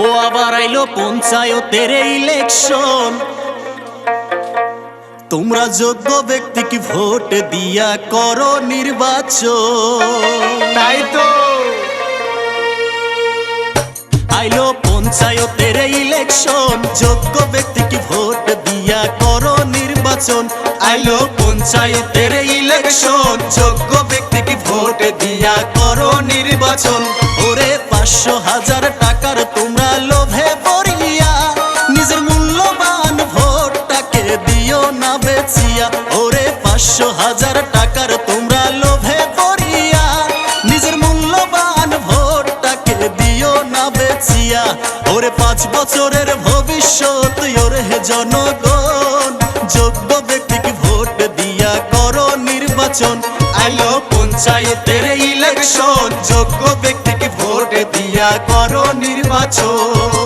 ও আবার আইলো পঞ্চায়েতের ইলেকশন তোমরা যোগ্য ব্যক্তিকে ভোট দিয়া করো নির্বাচন। তাই তো। আইলো পঞ্চায়েতের ইলেকশন যোগ্য ব্যক্তিকে ভোট দিয়া করো নির্বাচন। আইলো পঞ্চায়েতের ইলেকশন যোগ্য ব্যক্তিকে ভোট দিয়া করো নির্বাচন। ওরে পাঁচশো হাজার পাঁচশো টাকার তোমরা লোভে পড়িয়া, নিজের মূল্যবান ভোটটাকে দিও না বেচিয়া। ওরে পাঁচ বছরের ভবিষ্যৎ, ওরে জনগণ, যোগ্য ব্যক্তিকে ভোট দিয়া করো নির্বাচন। আইলো পঞ্চায়েতের ইলেকশন, যোগ্য ব্যক্তিকে ভোট দিয়া করো নির্বাচন।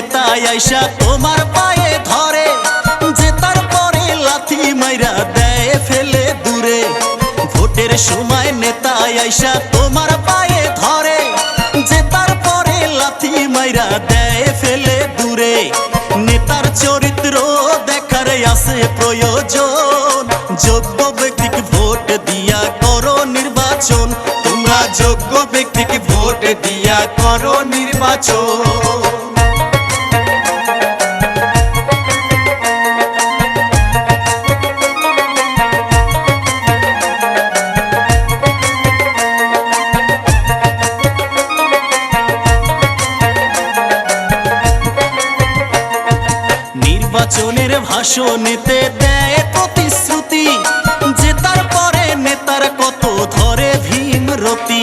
সময় আইসা তোমার পায়ে ধরে, যে তারপরে লাথি মাইরা দেয় ফেলে দূরে। ভোটের সময় নেতা আইসা তোমার পায়ে ধরে, যে তারপরে লাথি মাইরা দেয় ফেলে দূরে। নেতার চরিত্র দেখার আছে প্রয়োজন, যোগ্য ব্যক্তিকে ভোট দিয়া করো নির্বাচন। তোমরা যোগ্য ব্যক্তিকে ভোট দিয়া করো নির্বাচন। নির্বাচনের ভাষণেতে দেয় প্রতিশ্রুতি, যে তারপরে নেতার কত ধরে ভীমরতি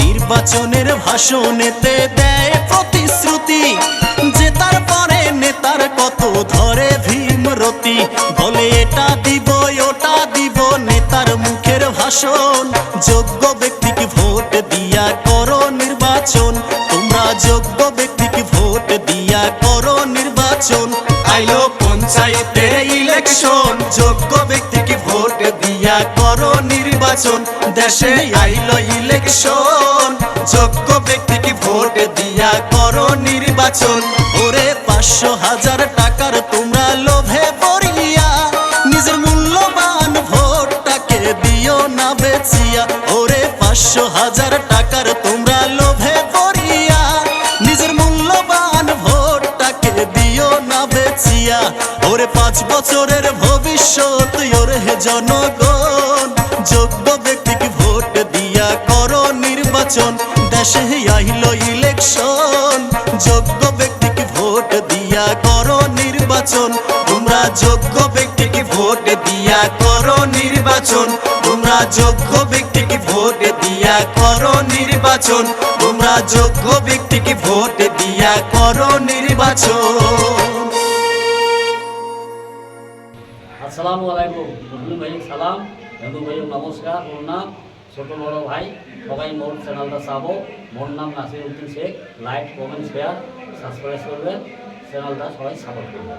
নির্বাচনের ভাষণেতে দেয় প্রতিশ্রুতি, যে তারপরে নেতার কত ধরে ভীমরতি বলে এটা দিব, ওটা দিব নেতার মুখের ভাষণ। যোগ্য ব্যক্তিকে ভোট দিয়া করো নির্বাচন, তোমরা যোগ্য ব্যক্তিকে ভোট দিয়া করো নির্বাচন। আইলো পঞ্চায়েতের ইলেকশন যোগ্য ব্যক্তিকে ভোট দিয়া করো নির্বাচন। দেশে আইলো ইলেকশন যোগ্য ব্যক্তিকে ভোট দিয়া করো নির্বাচন। ওরে পাঁচশো হাজার টাকার তোমরা লোভে পড়িয়া, নিজের মূল্যবান ভোটটাকে দিও না বেচিয়া। ওরে পাঁচশো হাজার টাকার তোমরা বেচিয়া ওরে পাঁচ বছরের ভবিষ্যৎ, ওরে হে জনগণ, যোগ্য ব্যক্তিকে ভোট দিয়া করো নির্বাচন। দেশে আইলো ইলেকশন, যোগ্য ব্যক্তিকে ভোট দিয়া করো নির্বাচন। তোমরা যোগ্য ব্যক্তিকে ভোট দিয়া করো নির্বাচন। তোমরা যোগ্য ব্যক্তিকে ভোট দিয়া করো নির্বাচন। তোমরা যোগ্য ব্যক্তিকে ভোট দিয়া করো নির্বাচন। আসসালামু আলাইকুম। মুসলিম ভাই, সালাম। হিন্দু ভাই, নমস্কার। মোর নাম ছোট বড় ভাই। সবাই মোর চ্যানেলটা চাবো। মোর নাম Nasir Uddin Sheikh. Like, comment, share, subscribe করবেন। চ্যানেলটা সবাই সাপোর্ট করবেন।